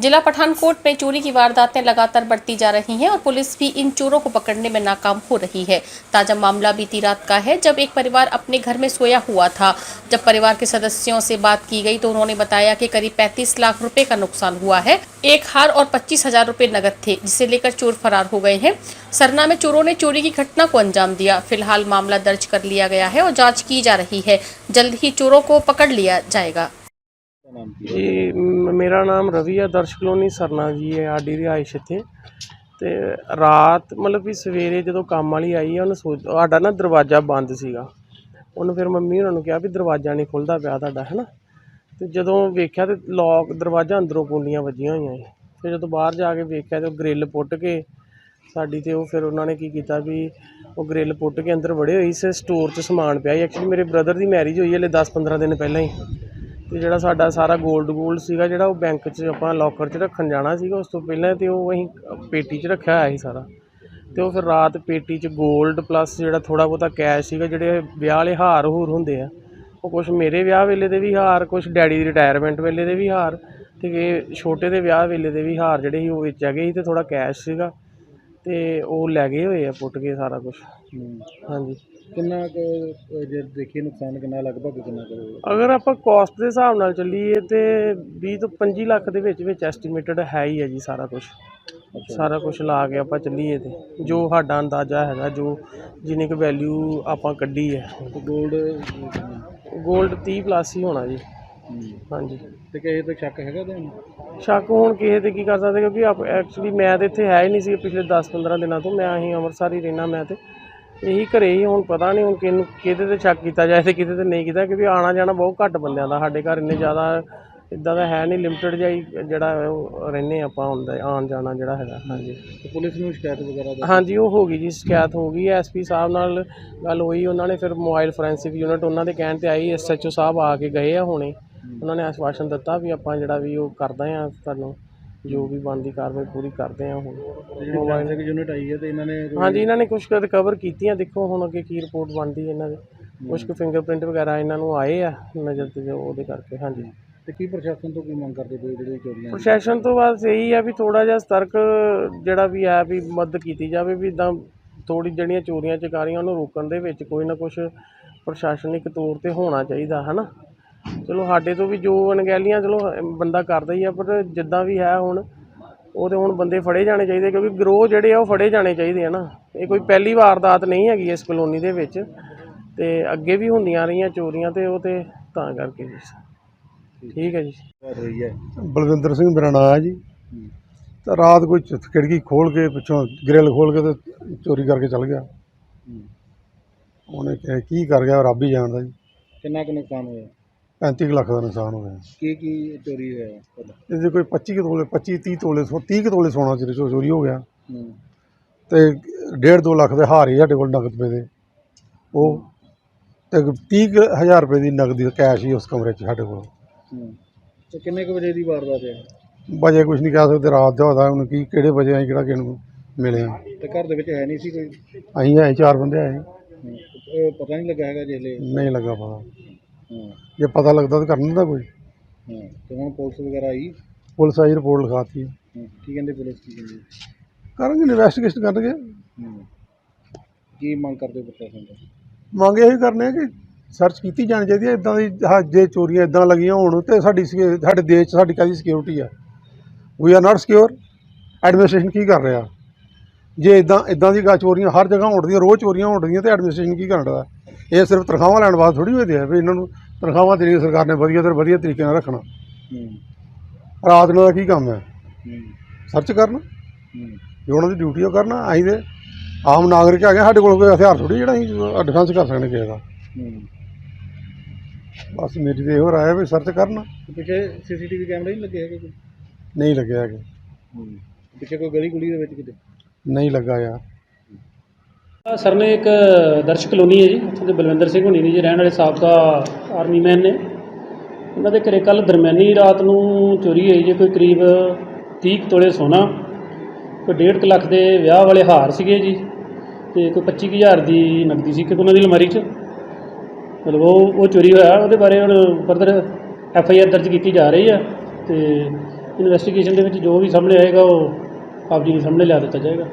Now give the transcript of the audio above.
जिला पठानकोट में चोरी की वारदातें लगातार बढ़ती जा रही हैं और पुलिस भी इन चोरों को पकड़ने में नाकाम हो रही है। ताज़ा मामला बीती रात का है, जब एक परिवार अपने घर में सोया हुआ था। जब परिवार के सदस्यों से बात की गई तो उन्होंने बताया कि करीब 35 लाख रुपए का नुकसान हुआ है। एक हार और पच्चीस हज़ार रुपए नगद थे, जिसे लेकर चोर फरार हो गए हैं। सरना में चोरों ने चोरी की घटना को अंजाम दिया। फ़िलहाल मामला दर्ज कर लिया गया है और जाँच की जा रही है। जल्द ही चोरों को पकड़ लिया जाएगा। ਜੀ, ਮ- ਮੇਰਾ ਨਾਮ ਰਵੀ ਹੈ ਦਰਸ਼ ਕਲੋਨੀ ਸਰਨਾ ਜੀ ਹੈ ਆਡੀ ਰਿਹਾਇਸ਼ ਇੱਥੇ। ਤੇ ਰਾਤ, ਮਤਲਬ ਵੀ ਸਵੇਰੇ ਜਦੋਂ ਕੰਮ ਵਾਲੀ ਆਈ ਹੈ ਉਹਨੇ ਸੋਚ, ਸਾਡਾ ਨਾ ਦਰਵਾਜ਼ਾ ਬੰਦ ਸੀਗਾ। ਉਹਨੂੰ ਫਿਰ ਮੰਮੀ ਉਹਨਾਂ ਨੂੰ ਕਿਹਾ ਵੀ ਦਰਵਾਜ਼ਾ ਨਹੀਂ ਖੁੱਲਦਾ ਪਿਆ ਤੁਹਾਡਾ ਹੈ ਨਾ ਤੇ ਜਦੋਂ ਵੇਖਿਆ ਤੇ ਲੋਕ ਦਰਵਾਜ਼ਾ ਅੰਦਰੋਂ ਕੁੰਡੀਆਂ ਵੱਜੀਆਂ ਹੋਈਆਂ ਸੀ। ਫਿਰ ਜਦੋਂ ਬਾਹਰ ਜਾ ਕੇ ਵੇਖਿਆ ਤੇ ਉਹ ਗ੍ਰਿਲ ਪੁੱਟ ਕੇ ਸਾਡੀ ਤੇ ਉਹ ਫਿਰ ਉਹਨਾਂ ਨੇ ਕੀ ਕੀਤਾ ਵੀ ਉਹ ਗ੍ਰਿਲ ਪੁੱਟ ਕੇ ਅੰਦਰ ਵੜੇ ਹੋਈ ਸੀ ਸਟੋਰ 'ਚ ਸਮਾਨ ਪਿਆ ਸੀ। ਐਕਚੁਅਲੀ ਮੇਰੇ ਬ੍ਰਦਰ ਦੀ ਮੈਰਿਜ ਹੋਈ ਹੈ ਹਲੇ 10-15 ਦਿਨ ਪਹਿਲਾਂ ਹੀ। ਤੇ ਜਿਹੜਾ ਸਾਡਾ ਸਾਰਾ 골ਡ ਗੋਲਡ ਸੀਗਾ ਜਿਹੜਾ ਉਹ ਬੈਂਕ 'ਚ ਆਪਾਂ ਲੋਕਰ 'ਚ ਰੱਖਣ ਜਾਣਾ ਸੀਗਾ, ਉਸ ਤੋਂ ਪਹਿਲਾਂ ਤੇ ਉਹ ਅਸੀਂ ਪੇਟੀ 'ਚ ਰੱਖਿਆ ਹੋਇਆ ਸੀ ਸਾਰਾ। ਤੇ ਉਹ ਫਿਰ ਰਾਤ ਪੇਟੀ 'ਚ 골ਡ ਪਲੱਸ ਜਿਹੜਾ ਥੋੜਾ ਬਹੁਤਾ ਕੈਸ਼ ਸੀਗਾ, ਜਿਹੜੇ ਵਿਆਹ ਵਾਲੇ ਹਾਰ ਹੂਰ ਹੁੰਦੇ ਆ, ਉਹ ਕੁਝ ਮੇਰੇ ਵਿਆਹ ਵੇਲੇ ਦੇ ਵੀ ਹਾਰ ਕੁਝ ਡੈਡੀ ਦੀ ਰਿਟਾਇਰਮੈਂਟ ਵੇਲੇ ਦੇ ਵੀ ਹਾਰ, ਤੇ ਛੋਟੇ ਦੇ ਵਿਆਹ ਵੇਲੇ ਦੇ ਵੀ ਹਾਰ ਜਿਹੜੇ ਸੀ, ਉਹ ਵਿੱਚ ਹੈਗੇ ਸੀ ਤੇ ਥੋੜਾ ਕੈਸ਼ ਸੀਗਾ, ਤੇ ਉਹ ਲੈ ਗਏ ਹੋਏ ਆ, ਪੁੱਟ ਕੇ ਸਾਰਾ ਕੁਝ ਹਾਂਜੀ। ਕਿੰਨਾ ਕੁ ਦੇਖੀਏ ਕਿੰਨਾ ਲਗਭਗ ਅਗਰ ਆਪਾਂ ਕੋਸਟ ਦੇ ਹਿਸਾਬ ਨਾਲ ਚੱਲੀਏ ਤੇ 20 ਤੋਂ 25 ਲੱਖ ਦੇ ਵਿੱਚ ਵਿੱਚ ਐਸਟੀਮੇਟਡ ਹੈ ਹੀ ਹੈ ਜੀ ਸਾਰਾ ਕੁਝ ਸਾਰਾ ਕੁਝ ਲਾ ਕੇ ਆਪਾਂ ਚੱਲੀਏ ਤੇ। ਜੋ ਸਾਡਾ ਅੰਦਾਜ਼ਾ ਹੈਗਾ ਜੋ ਜਿੰਨੀ ਕੁ ਵੈਲਿਊ ਆਪਾਂ ਕੱਢੀ ਹੈ ਗੋਲਡ ਗੋਲਡ 30 ਪਲੱਸ ਹੀ ਹੋਣਾ ਜੀ। ਹਾਂਜੀ। ਤੇ ਕਿਸੇ ਤੇ ਸ਼ੱਕ ਹੈਗਾ ਤੁਹਾਨੂੰ? ਸ਼ੱਕ ਹੁਣ ਕਿਸੇ ਤੇ ਕੀ ਕਰ ਸਕਦੇ ਕਿਉਂਕਿ ਆਪ ਐਕਚੁਅਲੀ ਮੈਂ ਤੇ ਇੱਥੇ ਹੈ ਹੀ ਨਹੀਂ ਸੀ ਪਿਛਲੇ 10 15 ਦਿਨਾਂ ਤੋਂ। ਮੈਂ ਅਸੀਂ ਅੰਮ੍ਰਿਤਸਰ ਹੀ ਰਹਿਣਾ ਮੈਂ ਤੇ। ਇਹੀ ਘਰੇ ਹੀ ਹੁਣ ਪਤਾ ਨਹੀਂ ਹੁਣ ਕਿਹਨੂੰ ਕਿਹਦੇ ਤੇ ਸ਼ੱਕ ਕੀਤਾ ਜਾਏ ਤੇ ਕਿਹਦੇ ਤੇ ਨਹੀਂ ਕੀਤਾ ਕਿਉਂਕਿ ਆਣਾ ਜਾਣਾ ਬਹੁਤ ਘੱਟ ਬੰਦਿਆਂ ਦਾ ਸਾਡੇ ਘਰ ਇੰਨੇ ਜ਼ਿਆਦਾ ਇਦਾਂ ਦਾ ਹੈ ਨਹੀਂ ਲਿਮਟਿਡ ਹੀ ਜਿਹੜਾ ਉਹ ਰਹਿੰਦੇ ਆਪਾਂ ਹੁੰਦਾ ਆਣ ਜਾਣਾ ਜਿਹੜਾ ਹੈਗਾ ਹਾਂਜੀ। ਤੇ ਪੁਲਿਸ ਨੂੰ ਸ਼ਿਕਾਇਤ ਵਗੈਰਾ ਦਾ? ਹਾਂਜੀ ਉਹ ਹੋ ਗਈ ਜੀ ਸ਼ਿਕਾਇਤ ਹੋ ਗਈ ਐਸਪੀ ਸਾਹਿਬ ਨਾਲ ਗੱਲ ਹੋਈ ਉਹਨਾਂ ਨੇ ਫਿਰ ਮੋਬਾਈਲ ਫੋਰੈਂਸਿਕ ਯੂਨਿਟ ਉਹਨਾਂ ਦੇ ਕਹਿਣ ਤੇ ਆਈ ਐਸਐਚਓ ਸਾਹਿਬ ਆ ਕੇ ਗਏ ਆ ਹੁਣੇ ਉਹਨਾਂ ਨੇ ਆਸ਼ਵਾਸਨ ਦਿੱਤਾ ਵੀ ਆਪਾਂ ਜਿਹੜਾ ਵੀ ਉਹ ਕਰਦੇ ਆ ਤੁਹਾਨੂੰ। ਜੋ ਵੀ ਬਣਦੀ ਕਾਰਵਾਈ ਪੂਰੀ ਕਰਦੇ ਆ ਹੁਣ। ਫੋਰੈਂਸਿਕ ਯੂਨਿਟ ਆਈ ਹੈ ਤੇ ਇਹਨਾਂ ਨੇ ਹਾਂਜੀ ਇਹਨਾਂ ਨੇ ਕੁਝ ਰਿਕਵਰ ਕੀਤੀਆਂ। ਦੇਖੋ ਹੁਣ ਅੱਗੇ ਕੀ ਰਿਪੋਰਟ ਬਣਦੀ ਹੈ ਇਹਨਾਂ ਦੀ। ਕੁਝ ਕੁ ਫਿੰਗਰਪ੍ਰਿੰਟ ਵਗੈਰਾ ਇਹਨਾਂ ਨੂੰ ਆਏ ਆ ਨਜ਼ਰ ਤੇ ਜੋ ਉਹਦੇ ਕਰਕੇ ਹਾਂਜੀ। ਤੇ ਕੀ ਪ੍ਰਸ਼ਾਸਨ ਤੋਂ ਕੀ ਮੰਗ ਕਰਦੇ ਪਏ ਜਿਹੜੇ ਚੋਰੀਆਂ ਪ੍ਰਸ਼ਾਸਨ ਤੋਂ ਬਸ ਇਹੀ ਆ ਵੀ ਥੋੜਾ ਜਿਹਾ ਸਤਰਕ ਜਿਹੜਾ ਵੀ ਹੈ ਵੀ ਮਦਦ ਕੀਤੀ ਜਾਵੇ ਵੀ ਇਦਾਂ ਥੋੜੀ ਜਿਹੜੀਆਂ ਚੋਰੀਆਂ ਚਕਾਰੀਆਂ ਉਹਨੂੰ ਰੋਕਣ ਦੇ ਵਿੱਚ ਕੋਈ ਨਾ ਕੁਝ ਪ੍ਰਸ਼ਾਸਨਿਕ ਤੌਰ ਤੇ ਹੋਣਾ ਚਾਹੀਦਾ ਹਨਾ? ਚਲੋ ਸਾਡੇ ਤੋਂ ਵੀ ਜੋ ਅਣਗਹਿਲੀਆਂ ਚਲੋ ਬੰਦਾ ਕਰਦਾ ਹੀ ਆ ਪਰ ਜਿੱਦਾਂ ਵੀ ਹੈ ਹੁਣ ਉਹਦੇ ਹੁਣ ਬੰਦੇ ਫੜੇ ਜਾਣੇ ਚਾਹੀਦੇ ਕਿਉਂਕਿ ਗਰੋਹ ਜਿਹੜੇ ਆ ਉਹ ਫੜੇ ਜਾਣੇ ਚਾਹੀਦੇ ਆ ਨਾ। ਇਹ ਕੋਈ ਪਹਿਲੀ ਵਾਰਦਾਤ ਨਹੀਂ ਹੈਗੀ ਇਸ ਕਲੋਨੀ ਦੇ ਵਿੱਚ ਤੇ ਅੱਗੇ ਵੀ ਹੁੰਦੀਆਂ ਰਹੀਆਂ ਚੋਰੀਆਂ ਤੇ ਉਹ ਤੇ ਤਾਂ ਕਰਕੇ ਜੀ। ਠੀਕ ਹੈ ਜੀ। ਕਰ ਰਹੀ ਹੈ ਬਲਵਿੰਦਰ ਸਿੰਘ ਮੇਰਾ ਨਾਮ ਹੈ ਜੀ। ਤਾਂ ਰਾਤ ਕੋਈ ਖਿੜਕੀ ਖੋਲ ਕੇ ਪਿੱਛੋਂ ਗ੍ਰਿਲ ਖੋਲ ਕੇ ਤੇ ਚੋਰੀ ਕਰਕੇ ਚਲ ਗਿਆ। ਉਹਨੇ ਕਿਹਾ ਕੀ ਕਰ ਗਿਆ ਰੱਬ ਹੀ ਜਾਣਦਾ ਜੀ। ਕਿੰਨਾ ਕੁ ਨੁਕਸਾਨ ਹੋਇਆ? 35 ਕੁ ਲੱਖ ਦਾ ਨੁਕਸਾਨ ਹੋਇਆ ਕੀ ਕੀ ਚੋਰੀ ਹੋਇਆ? ਇਹਦੇ ਕੋਈ 25 ਕੁ ਤੋਲੇ 25 30 ਤੋਲੇ ਸੋ 30 ਕੁ ਤੋਲੇ ਸੋਨਾ ਚੋਰੀ ਚੋਰੀ ਹੋ ਗਿਆ। ਹੂੰ। ਤੇ 1.5 2 ਲੱਖ ਦੇ ਹਾਰ ਸਾਡੇ ਕੋਲ ਨਗਦ ਪਏ ਦੇ। ਉਹ ਤੇ 30 ਕੁ ਹਜ਼ਾਰ ਰੁਪਏ ਦੀ ਨਗਦੀ ਕੈਸ਼ ਹੀ ਉਸ ਕਮਰੇ 'ਚ ਸਾਡੇ ਕੋਲ। ਹੂੰ। ਤੇ ਕਿੰਨੇ ਕੁ ਵਜੇ ਦੀ ਵਾਰਦਾਤ ਹੈ? ਵਜੇ ਕੁਝ ਨਹੀਂ ਕਹਿ ਸਕਦੇ ਰਾਤ ਦਾ ਹੋਦਾ ਹੁਣ ਕੀ ਕਿਹੜੇ ਵਜੇ ਅਸੀਂ ਕਿਹੜਾ ਕਿਹਨੂੰ ਮਿਲੇ ਆ। ਤੇ ਘਰ ਦੇ ਵਿੱਚ ਹੈ ਨਹੀਂ ਸੀ ਕੋਈ? ਅਸੀਂ ਆਏ ਚਾਰ ਬੰਦੇ ਆਏ। ਹੂੰ। ਉਹ ਪਤਾ ਨਹੀਂ ਲੱਗਾ ਹੈਗਾ ਜਿਹਲੇ ਨਹੀਂ ਲੱਗਾ ਪਤਾ। ਹਾਂ ਜੇ ਪਤਾ ਲੱਗਦਾ ਤਾਂ ਕਰ ਦਿੰਦਾ ਕੋਈ। ਹਾਂ ਤੇ ਹੁਣ ਪੁਲਿਸ ਵਗੈਰਾ ਆਈ? ਪੁਲਿਸ ਆਈ ਰਿਪੋਰਟ ਲਿਖਾਤੀ। ਹੂੰ। ਕੀ ਕਹਿੰਦੇ ਪੁਲਿਸ ਕੀ ਕਹਿੰਦੀ? ਕਰਾਂਗੇ ਇਨਵੈਸਟੀਗੇਸ਼ਨ ਕਰਨਗੇ। ਹੂੰ ਕੀ ਮੰਗ ਕਰਦੇ ਪ੍ਰਸ਼ਾਸਨ ਤੋਂ? ਮੰਗ ਇਹ ਕਰਨੇ ਆ ਕਿ ਸਰਚ ਕੀਤੀ ਜਾਣੀ ਚਾਹੀਦੀ ਹੈ ਇਦਾਂ ਦੀ ਹਾਂ, ਜੇ ਚੋਰੀਆਂ ਇਦਾਂ ਲੱਗੀਆਂ ਹੋਣ ਤੇ ਸਾਡੀ ਸਾਡੇ ਦੇਸ਼ 'ਚ ਸਾਡੀ ਕਾਹਦੀ ਸਿਕਿਉਰਿਟੀ ਆ। We are not secure administration ਕੀ ਕਰ ਰਿਹਾ? ਜੇ ਇਦਾਂ ਇਦਾਂ ਦੀ ਗਾ ਚੋਰੀਆਂ ਹਰ ਜਗ੍ਹਾ ਹੋਣ ਰੋਜ਼ ਚੋਰੀਆਂ ਹੋਣ ਰਹੀਆਂ ਤੇ ਐਡਮਿਨਿਸਟ੍ਰੇਸ਼ਨ ਕੀ ਕਰਨ ਦਾ ਇਹ ਸਿਰਫ ਤਨਖਾਹਾਂ ਲੈਣ ਵਾਸਤੇ ਥੋੜੀ ਹੋਏ ਆ ਵੀ ਇਹਨਾਂ ਨੂੰ ਤਨਖਾਹਾਂ ਦੇਣੀ ਸਰਕਾਰ ਨੇ ਵਧੀਆ ਤੇ ਵਧੀਆ ਤਰੀਕੇ ਨਾਲ ਰੱਖਣਾ। ਹੂੰ। ਰਾਤ ਨੂੰ ਦਾ ਕੀ ਕੰਮ ਹੈ? ਹੂੰ। ਸਰਚ ਕਰਨਾ। ਹੂੰ। ਜੋ ਉਹਨਾਂ ਦੀ ਡਿਊਟੀ ਉਹ ਕਰਨਾ ਅਸੀਂ ਤੇ ਆਮ ਨਾਗਰਿਕ ਹੈਗੇ ਸਾਡੇ ਕੋਲ ਕੋਈ ਹਥਿਆਰ ਥੋੜੀ ਜਿਹੜਾ ਅਸੀਂ ਡਿਫੈਂਸ ਕਰ ਸਕਦੇ ਕਿਸੇ ਦਾ। ਹੂੰ। ਬਸ ਮੇਰੀ ਤੇ ਇਹੋ ਰਾਏ ਹੈ ਵੀ ਸਰਚ ਕਰਨਾ। ਪਿੱਛੇ ਸੀਸੀਟੀਵੀ ਕੈਮਰੇ ਨਹੀਂ ਲੱਗੇ ਹੈਗੇ ਕੋਈ? ਨਹੀਂ ਲੱਗਿਆ ਹੈਗਾ। ਹੂੰ। ਪਿੱਛੇ ਕੋਈ ਗਲੀ ਗੁਲੀ ਦੇ ਵਿੱਚ ਕਿਤੇ? ਨਹੀਂ ਲੱਗਾ ਯਾਰ। ਸਰ ਨੇ ਇੱਕ ਦਰਸ਼ ਕਲੋਨੀ ਹੈ ਜੀ, ਉੱਥੇ ਦੇ ਬਲਵਿੰਦਰ ਸਿੰਘ ਹੁਣੀ ਨੇ ਜੀ, ਰਹਿਣ ਵਾਲੇ ਸਾਬਕਾ ਆਰਮੀ ਮੈਨ ਨੇ। ਉਹਨਾਂ ਦੇ ਘਰੇ ਕੱਲ ਦਰਮਿਆਨੀ ਰਾਤ ਨੂੰ ਚੋਰੀ ਹੋਈ ਜੇ, ਕੋਈ ਕਰੀਬ 30 ਕੁ ਤੋਲੇ ਸੋਨਾ, ਕੋਈ 1.5 ਲੱਖ ਦੇ ਵਿਆਹ ਵਾਲੇ ਹਾਰ ਸੀਗੇ ਜੀ, ਤੇ ਕੋਈ 25000 ਦੀ ਨਕਦੀ ਸੀ ਕਿ ਉਹਨਾਂ ਦੀ ਅਲਮਾਰੀ 'ਚ। ਮਤਲਬ ਉਹ ਉਹ ਚੋਰੀ ਹੋਇਆ, ਉਹਦੇ ਬਾਰੇ ਹੁਣ ਫਰਦਰ ਐਫ ਆਈ ਆਰ ਦਰਜ ਕੀਤੀ ਜਾ ਰਹੀ ਹੈ ਤੇ ਇਨਵੈਸਟੀਗੇਸ਼ਨ ਦੇ ਵਿੱਚ ਜੋ ਵੀ ਸਾਹਮਣੇ ਆਏਗਾ, ਉਹ ਆਪ ਜੀ ਦੇ ਸਾਹਮਣੇ ਲਿਆ ਦਿੱਤਾ ਜਾਏਗਾ।